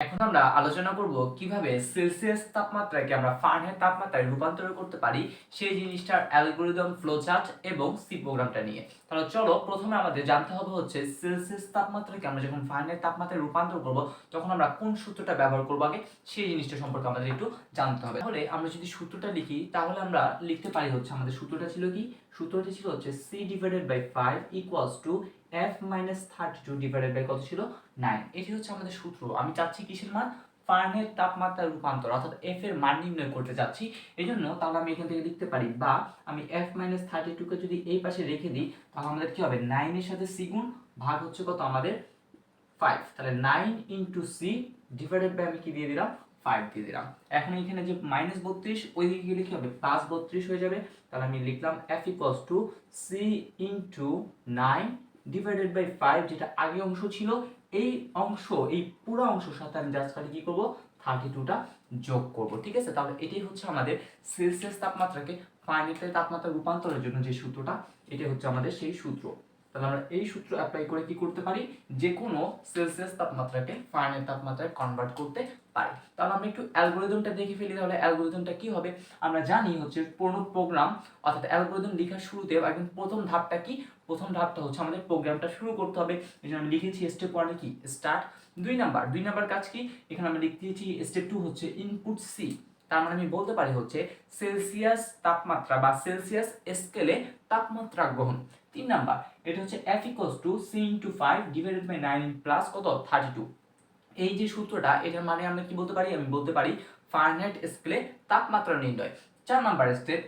এখন আমরা আলোচনা করব কীভাবে সেলসিয়াস তাপমাত্রাকে আমরা ফারেনহাইট তাপমাত্রায় রূপান্তর করতে পারি সেই জিনিসটার অ্যালগোরিদম ফ্লোচার্ট এবং সি প্রোগ্রামটা নিয়ে। তাহলে চলো প্রথমে আমাদের জানতে হবে হচ্ছে সেলসিয়াস তাপমাত্রাকে আমরা যখন ফারেনহাইট তাপমাত্রায় রূপান্তর করব, তখন আমরা কোন সূত্রটা ব্যবহার করব আগে? সেই জিনিসটা সম্পর্কে আমাদের একটু জানতে হবে। তাহলে আমরা যদি সূত্রটা লিখি, তাহলে আমরা লিখতে পারি হচ্ছে আমাদের সূত্রটা ছিল কি? সূত্রটি ছিল হচ্ছে C divided by five equals to F minus thirty two divided by কত ছিল? নাইন এটি হচ্ছে আমাদের সূত্র। আমি চাচ্ছি কিসের মান? ফারেনহাইট তাপমাত্রার রূপান্তর, অর্থাৎ এফ এর মান নির্ণয় করতে চাচ্ছি। এই জন্য তাহলে আমি এখান থেকে লিখতে পারি, বা আমি এফ মাইনাস থার্টি টুকে যদি এই পাশে রেখে দিই, তাহলে আমাদের কি হবে? নাইনের সাথে সি গুণ ভাগ হচ্ছে কত? আমাদের ফাইভ তাহলে nine into C divided by আমি কি দিয়ে দিলাম? ফাইভ দিয়ে দিলাম। এখন এখানে যে মাইনাস বত্রিশ ওই দিকে গেলে কি হবে? প্লাস বত্রিশ হয়ে যাবে। তাহলে আমি লিখলাম F equals to C into nine divided by five যেটা আগে অংশ ছিল, এই অংশ, এই পুরো অংশের সাথে আমি জাস্ট খালি কি করব? থার্টি টুটা যোগ করব, ঠিক আছে? তাহলে এটাই হচ্ছে আমাদের সেলসিয়াস তাপমাত্রাকে ফাইনাইটের তাপমাত্রা রূপান্তরের জন্য যে সূত্রটা এটা হচ্ছে আমাদের সেই সূত্র। তাহলে আমরা এই সূত্র অ্যাপ্লাই করে কি করতে পারি? যে কোনো সেলসিয়াস তাপমাত্রাকে ফাইনাইট তাপমাত্রায় কনভার্ট করতে পারি। তাহলে আমরা একটু অ্যালগোরিদমটা দেখে ফেলি, তাহলে অ্যালগোরিদমটা কি হবে? আমরা জানি হচ্ছে কোনো প্রোগ্রাম, অর্থাৎ অ্যালগোরিদম লেখার শুরুতে একদম প্রথম ধাপটা কি? প্রথম ধাপটা হচ্ছে আমাদের প্রোগ্রামটা শুরু করতে হবে। এই জন্য আমি লিখেছি স্টেপ ওয়ানে কি? স্টার্ট দুই নাম্বার দুই নাম্বার কাজ কি? এখানে আমরা লিখতে দিয়েছি স্টেপ টু হচ্ছে ইনপুট সি তার মানে আমি বলতে পারি হচ্ছে সেলসিয়াস তাপমাত্রা বা সেলসিয়াস স্কেলে তাপমাত্রা গ্রহণ। তিন নাম্বার, এটা হচ্ছে F equals to C into five divided by nine plus কত? থার্টি টু এই যে সূত্রটা, এটার মানে আমরা কি বলতে পারি? আমি বলতে পারি ফারেনহাইট স্কেলে তাপমাত্রা নির্ণয়। চার নাম্বার স্টেপ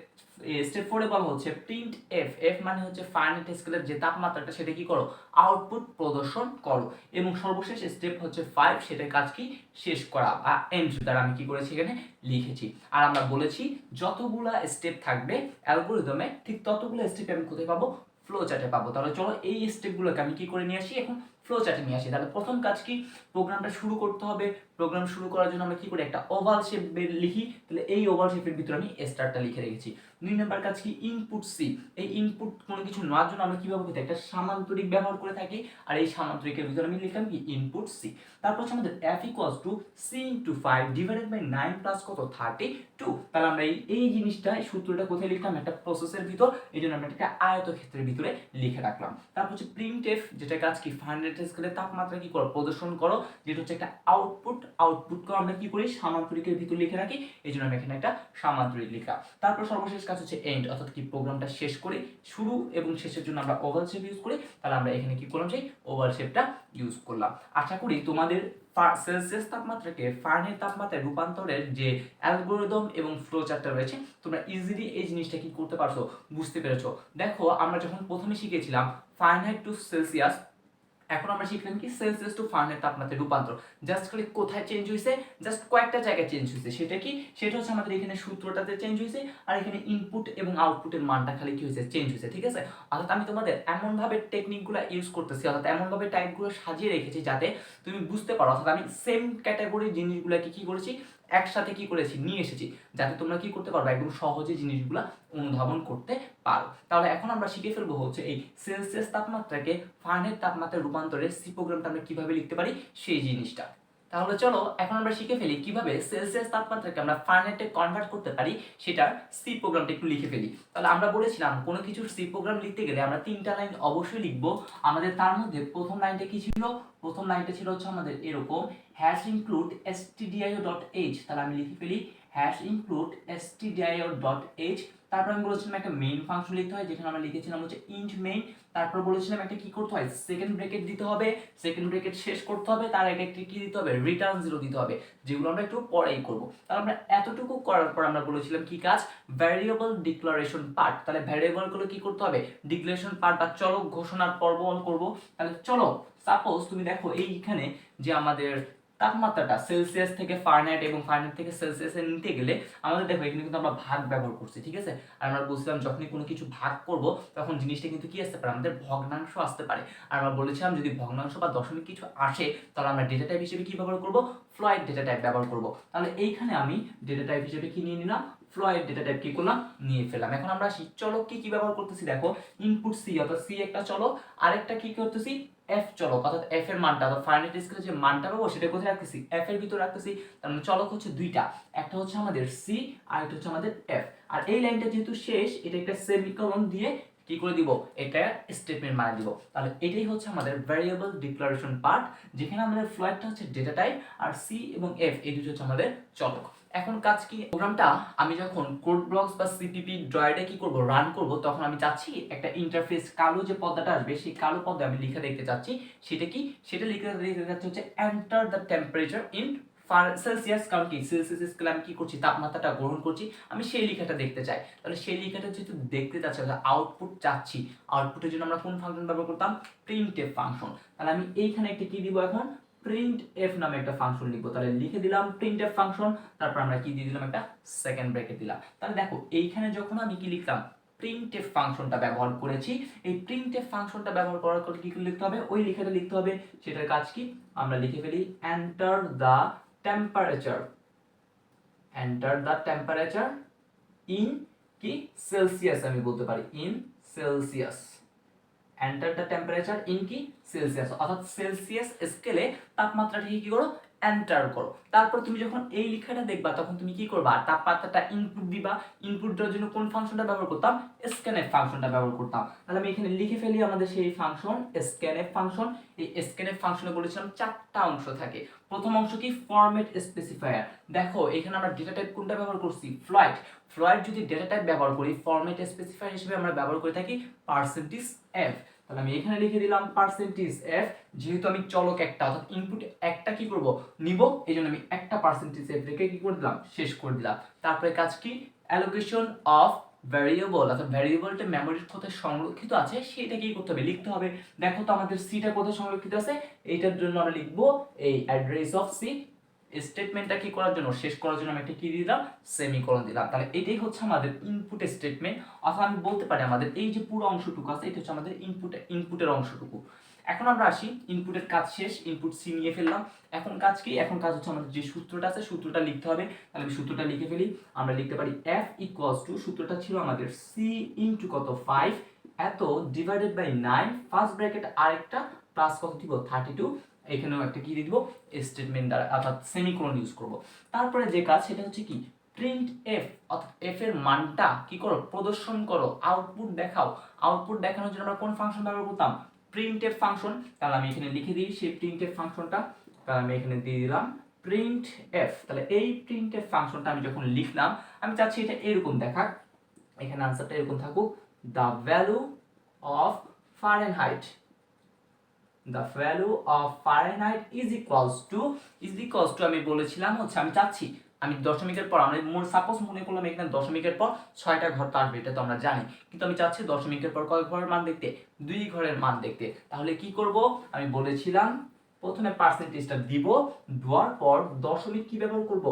স্টেপ ফোরে বলা হচ্ছে প্রিন্ট এফ এফ মানে হচ্ছে ফারেনহাইট স্কেলের যে তাপমাত্রাটা, সেটা কি করো? আউটপুট প্রদর্শন করো। এবং সর্বশেষ স্টেপ হচ্ছে ফাইভ সেটার কাজ কি? শেষ করা বা এন্ড দ্বারা আমি কি করেছি এখানে? লিখেছি। আর আমরা বলেছি যতগুলা স্টেপ থাকবে অ্যালগোরিদমে ঠিক ততগুলো স্টেপ আমি কোথায় পাবো? ফ্লো চার্টে পাবো। তাহলে চলো এই স্টেপগুলোকে আমি কি করে নিয়ে আসি এখন? ফ্লো চার্টে নিয়ে আসি। তাহলে প্রথম কাজ কি? প্রোগ্রামটা শুরু করতে হবে। প্রোগ্রাম শুরু করার জন্য আমরা কি করি? একটা ওভাল শেপ লিখি। তাহলে এই ওভাল শেপের ভিতরে আমি স্টারটা লিখে রেখেছি। দুই নম্বর কাজ কি? ইনপুট সি এই ইনপুট কোনো কিছু নেওয়ার জন্য আমরা কীভাবে করতে একটা সামান্তরিক ব্যবহার করে থাকি। আর এই সামান্তরিকের ভিতরে আমি লিখলাম কি? ইনপুট সি তারপর হচ্ছে আমাদের F equals to C into five divided by nine plus কত? থার্টি টু তাহলে আমরা এই এই জিনিসটা, এই সূত্রটা কোথায় লিখলাম? একটা প্রসেসের ভিতর। এই জন্য আমরা একটা আয়তক্ষেত্রের ভিতরে লিখে রাখলাম। তারপর হচ্ছে প্রিন্ট এফ যেটা কাজ কি? ফাইনাল স্কেলে তাপমাত্রা কি করো? প্রদর্শন করো। যেটা হচ্ছে একটা আউটপুট আউটপুটকে আমরা কি করি? সামান্তরিকের ভিতর লিখে রাখি। এই জন্য আমি এখানে একটা সামান্তরিক লিখলাম। তারপর সর্বশেষ কাজ হচ্ছে এন্ড অর্থাৎ কি প্রোগ্রামটা শেষ করে শুরু এবং শেষের জন্য আমরা ওভাল শেপ ইউজ করি। তাহলে আমরা এখানে কি করলাম সেই ওভাল শেপটা ইউজ করলাম। আশা করি তোমাদের সেলসিয়াস তাপমাত্রাকে ফারেনহাইট তাপমাত্রায় রূপান্তরের যে অ্যালগোরিদম এবং ফ্লো চার্টটা রয়েছে, তোমরা ইজিলি এই জিনিসটা কি করতে পারছ? বুঝতে পেরেছ। দেখো, আমরা যখন প্রথমে শিখেছিলাম ফারেনহাইট টু সেলসিয়াস এখন আমরা শিখলাম কি সেলসিয়াস টু ফারেনহাইট তাপমাত্রায় রূপান্তর। জাস্ট খালি কোথায় চেঞ্জ হয়েছে জাস্ট কয়েকটা জায়গায় চেঞ্জ হয়েছে সেটা কি? সেটা হচ্ছে আমাদের এখানে সূত্রটাতে চেঞ্জ হয়েছে আর এখানে ইনপুট এবং আউটপুটের মানটা খালি কি হয়েছে চেঞ্জ হয়েছে ঠিক আছে? অর্থাৎ আমি তোমাদের এমনভাবে টেকনিকগুলো ইউজ করতেছি, অর্থাৎ এমনভাবে টাইপগুলো সাজিয়ে রেখেছি যাতে তুমি বুঝতে পারো। অর্থাৎ আমি সেম ক্যাটাগরির জিনিসগুলোকে কি করেছি? একসাথে কি করেছি? নিয়ে এসেছি। যাতে তোমরা কি করতে পারবে একদম সহজে জিনিসগুলো অনুধাবন করতে পারো। তাহলে এখন আমরা শিখে ফেলব হচ্ছে এই সেলসিয়াস তাপমাত্রাকে ফারেনহাইট তাপমাত্রায় রূপান্তরের সি প্রোগ্রামটা আমরা কীভাবে লিখতে পারি? সেই জিনিসটা। তাহলে চলো, এখন আমরা শিখে ফেলি কীভাবে সেলসিয়াস তাপমাত্রাকে আমরা ফারেনহাইটে কনভার্ট করতে পারি সেটার সি প্রোগ্রামটা একটু লিখে ফেলি। তাহলে আমরা বলেছিলাম, কোনো কিছুর সি প্রোগ্রাম লিখতে গেলে আমরা তিনটা লাইন অবশ্যই লিখব। আমাদের তার মধ্যে প্রথম লাইনটা কি ছিল? প্রথম লাইনটা ছিল হচ্ছে আমাদের এরকম hash include stdio dot H তাহলে আমি লিখে ফেলি hash include stdio dot H তারপর আমি বলেছিলাম একটা মেইন ফাংশন লিখতে হয়, যেখানে আমরা লিখেছিলাম হচ্ছে ইন্ট মেইন তারপর বলেছিলাম একটা কি করতে হয় সেকেন্ড ব্রেকেট দিতে হবে সেকেন্ড ব্রেকেট শেষ করতে হবে, তার আগে একটা কি দিতে হবে রিটার্ন জিরো দিতে হবে, যেগুলো আমরা একটু পরেই করব। তাহলে আমরা এতটুকু করার পর আমরা বলেছিলাম কি কাজ? ভ্যারিয়েবল ডিক্লারেশন পার্ট তাহলে ভ্যারিয়েবলগুলো কি করতে হবে? ডিক্লারেশন পার্ট বা চলক ঘোষণার পর্ব করব। তাহলে চলো সাপোজ তুমি দেখো এইখানে যে আমাদের তাপমাত্রাটা সেলসিয়াস থেকে ফারেনহাইট এবং ফারেনহাইট থেকে সেলসিয়াসে নিতে গেলে আমাদের দেখো এখানে কিন্তু আমরা ভাগ ব্যবহার করছি, ঠিক আছে? আর আমরা বুঝলাম যখনই কোনো কিছু ভাগ করব, তখন জিনিসটা কিন্তু কি আসতে পারে? আমাদের ভগ্নাংশ আসতে পারে। আর আমরা বলেছিলাম যদি ভগ্নাংশ বা দশমিক কিছু আসে, তাহলে আমরা ডেটা টাইপ হিসেবে কি ব্যবহার করব? ফ্লয়েড ডেটা টাইপ ব্যবহার করব। তাহলে এইখানে আমি ডেটা টাইপ হিসেবে কি নিয়ে নিলাম? ফ্লয়েড ডেটা টাইপ কি করলাম নিয়ে ফেললাম। এখন আমরা আসি চলক কি কি ব্যবহার করতেছি দেখো ইনপুট সি অর্থাৎ সি একটা চলক, আরেকটা কি করতেছি এফ চলক, অর্থাৎ এফ এর মানটা, অর্থাৎ ফারেনহাইট স্কেলে যে মানটা পাবো সেটা কোথায় রাখতেছি? এফ এর ভিতর রাখতেছি, তার মানে চলক হচ্ছে দুইটা, একটা হচ্ছে আমাদের সি আর একটা হচ্ছে আমাদের এফ আর এই লাইনটা যেহেতু শেষ, এটা একটা সেমিকলন দিয়ে কি করে দিব? এটা স্টেটমেন্ট মানে দিব। তাহলে এটাই হচ্ছে আমাদের ভ্যারিয়েবল ডিক্লারেশন পার্ট যেখানে আমাদের ফ্লয়েডটা হচ্ছে ডেটা টাইপ আর সি এবং এফ এই দুটো হচ্ছে আমাদের চলক। এখন কাজ কি? প্রোগ্রামটা আমি যখন কোড ব্লকস বা সিপিপি ড্রয়ারে কি করব রান করব, তখন আমি চাচ্ছি একটা ইন্টারফেস কালো যে পর্দাটা আসবে, সেই কালো পর্দা আমি লিখে দেখতে চাচ্ছি। সেটা কি? সেটা লিখে দেখতে চাচ্ছি হচ্ছে enter the temperature in Celsius কারণ কি? সেলসিয়াস স্কেলে আমি কি করছি? তাপমাত্রাটা গ্রহণ করছি। আমি সেই লেখাটা দেখতে চাই। তাহলে সেই লেখাটা যেহেতু দেখতে চাচ্ছি, তাহলে আউটপুট চাচ্ছি। আউটপুটের জন্য আমরা কোন ফাংশন ব্যবহার করতাম? প্রিন্ট ফাংশন তাহলে আমি এইখানে একটা কি দিব এখন? প্রিন্ট এফ নামে একটা ফাংশন লিখব। তাহলে লিখে দিলাম প্রিন্ট এফ ফাংশন তারপর আমরা কি দিয়ে দিলাম একটা সেকেন্ড ব্রেকেট দিলাম। তাহলে দেখো, এইখানে যখন আমি কি লিখলাম? প্রিন্ট এফ ফাংশনটা ব্যবহার করেছি। এই প্রিন্ট এফ ফাংশনটা ব্যবহার করার পর কি লিখতে হবে? ওই লেখাটা লিখতে হবে। সেটার কাজ কি? আমরা লিখে ফেলি enter the temperature enter the temperature in কি? সেলসিয়াস আমি বলতে পারি in Celsius enter the temperature in কি সেলসিয়াস অর্থাৎ সেলসিয়াস স্কেলে তাপমাত্রাটিকে কি করো? এন্টার করো। তারপর তুমি যখন এই লেখাটা দেখবা, তখন তুমি কি করবা? তাপমাত্রাটা ইনপুট দিবা। ইনপুট দেওয়ার জন্য কোন ফাংশনটা ব্যবহার করতাম? স্ক্যানএফ ফাংশনটা ব্যবহার করতাম। তাহলে আমি এখানে লিখে ফেলি আমাদের সেই ফাংশন স্ক্যানএফ ফাংশন এই স্ক্যানএফ ফাংশনে বলেছিলাম চারটা অংশ থাকে। প্রথম অংশ কি? ফরম্যাট স্পেসিফায়ার দেখো, এখানে আমরা ডেটা টাইপ কোনটা ব্যবহার করছি? ফ্লয়েড ফ্লয়েড যদি ডেটা টাইপ ব্যবহার করি ফরম্যাট স্পেসিফায়ার হিসেবে আমরা ব্যবহার করে থাকি পার্সেন্টেজ এফ তাহলে আমি এখানে লিখে দিলাম পার্সেন্টেজ এফ যেহেতু আমি চলক একটা, অর্থাৎ ইনপুট একটা কি করব? নিব এই জন্য আমি একটা পার্সেন্টেজ এফ রেখে কি করে দিলাম? শেষ করে দিলাম। তারপরে কাজ কি? অ্যালোকেশন অফ ভ্যারিয়েবল অর্থাৎ ভ্যারিয়েবলটা মেমোরির কোথায় সংরক্ষিত আছে, সেটা কি করতে হবে? লিখতে হবে। দেখো তো আমাদের সিটা কোথায় সংরক্ষিত আছে? এইটার জন্য আমরা লিখব এই অ্যাড্রেস অফ সি স্টেটমেন্টটা কি করার জন্য, শেষ করার জন্য আমি একটা কি দিলাম সেমিকোলন দিলাম। তাহলে এটাই হচ্ছে আমাদের ইনপুট স্টেটমেন্ট অথবা আমি বলতে পারি আমাদের এই যে পুরো অংশটুকু আছে, এটা হচ্ছে আমাদের ইনপুট ইনপুটের অংশটুকু। এখন আমরা আসি ইনপুটের কাজ শেষ ইনপুট সি নিয়ে ফেললাম। এখন কাজ কি? এখন কাজ হচ্ছে আমাদের যে সূত্রটা আছে, সূত্রটা লিখতে হবে। তাহলে আমি সূত্রটা লিখে ফেলি। আমরা লিখতে পারি এফ ইকুয়ালস টু সূত্রটা ছিল আমাদের সি ইনটু কত? ফাইভ এত divided by nine first bracket আরেকটা প্লাস কত? থার্টি টু এখানেও একটা কি দিয়ে দিব? স্টেটমেন্ট দ্বারা, অর্থাৎ সেমিকোলন ইউজ করব। তারপরে যে কাজ, সেটা হচ্ছে কি? প্রিন্ট এফ অর্থাৎ এফ এর মানটা কি করো? প্রদর্শন করো আউটপুট দেখাও। আউটপুট দেখানোর জন্য আমরা কোন ফাংশন ব্যবহার করতাম? প্রিন্ট এফ ফাংশন তাহলে আমি এখানে লিখে দিই, সেই প্রিন্ট এফ ফাংশনটা তাহলে আমি এখানে দিয়ে দিলাম প্রিন্ট এফ তাহলে এই প্রিন্ট এফ ফাংশনটা আমি যখন লিখলাম, আমি চাচ্ছি এটা এরকম দেখাক। এখানে আনসারটা এরকম থাকুক। The value of Fahrenheit the value of Fahrenheit is equals to is equals to আমি বলেছিলাম হচ্ছে আমি চাচ্ছি, আমি দশমিকের পর মোট সাপোজ মনে করলাম এখানে দশমিকের পর ছয়টা ঘর তো আসবে, এটা তো আমরা জানি। কিন্তু আমি চাচ্ছি দশমিকের পর কয় ঘরের মান দেখতে? দুই ঘরের মান দেখতে। তাহলে কি করব? আমি বলেছিলাম, প্রথমে পার্সেন্টেজটা দিব, দেওয়ার পর দশমিক কি ব্যবহার করব?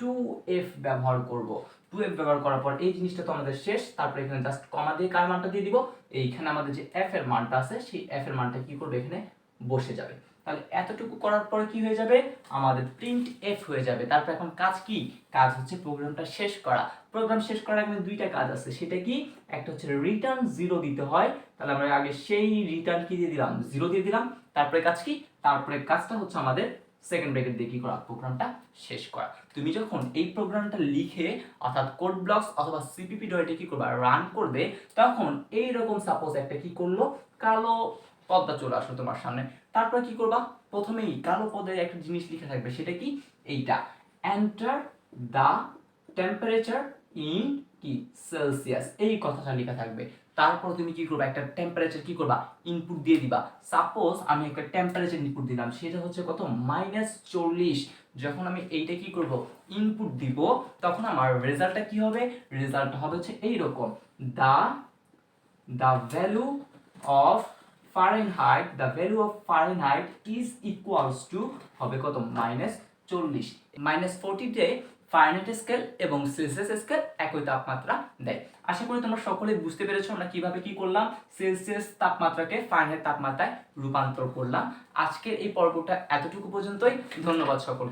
টু এফ ব্যবহার করব। টু এফ ব্যবহার করার পর এই জিনিসটা তো আমাদের শেষ। তারপরে এখানে জাস্ট কমা দিয়ে কার মানটা দিয়ে দিব? এইখানে আমাদের যে এফ এর মানটা আছে, সেই এফ এর মানটা কি করবে? এখানে বসে যাবে। তাহলে এতটুকু করার পরে কি হয়ে যাবে? আমাদের প্রিন্ট এফ হয়ে যাবে। তারপর এখন কাজ কি? কাজ হচ্ছে প্রোগ্রামটা শেষ করা। প্রোগ্রাম শেষ করার আগে দুইটা কাজ আছে। সেটা কি? একটা হচ্ছে রিটার্ন জিরো দিতে হয়। তাহলে আমরা আগে সেই রিটার্ন কি দিয়ে দিলাম? জিরো দিয়ে দিলাম। তারপরে কাজ কি? তারপরে কাজটা হচ্ছে আমাদের সেকেন্ড ব্রেকেট দিয়ে কি করা প্রোগ্রামটা শেষ করা। তুমি যখন এই প্রোগ্রামটা লিখে, অর্থাৎ কোড ব্লকস অথবা সিপিপি ডয়েটে কি করবে রান করবে, তখন এই রকম সাপোজ একটা কি করল, কালো পদ্মা চলে আসলো তোমার সামনে। তারপর কি করবা? প্রথমেই কালো পদে একটা জিনিস লিখে থাকবে, সেটা কি? এইটা। এন্টার দ্য টেম্পারেচার ইন কি? সেলসিয়াস এই কথাটা লেখা থাকবে। তারপর তুমি কি করবা? একটা টেম্পারেচার কি করবা? ইনপুট দিয়ে দিবা। সাপোজ আমি একটা টেম্পারেচার ইনপুট দিলাম, সেটা হচ্ছে কত? মাইনাস চল্লিশ। যখন আমি এইটা কি করব? ইনপুট দিব, তখন আমার রেজাল্টটা কি হবে? রেজাল্ট হবে হচ্ছে এইরকম। The the value of Fahrenheit the value of Fahrenheit is equals to হবে কত? মাইনাস চল্লিশ। মাইনাস ফোরটিতে ফারেনহাইট স্কেল এবং সেলসিয়াস স্কেল একই তাপমাত্রা দেয়। আশা করি তোমরা সকলে বুঝতে পেরেছ আমরা কীভাবে কি করলাম? সেলসিয়াস তাপমাত্রাকে ফাইনাইট তাপমাত্রায় রূপান্তর করলাম। আজকের এই পর্বটা এতটুকু পর্যন্তই। ধন্যবাদ সকল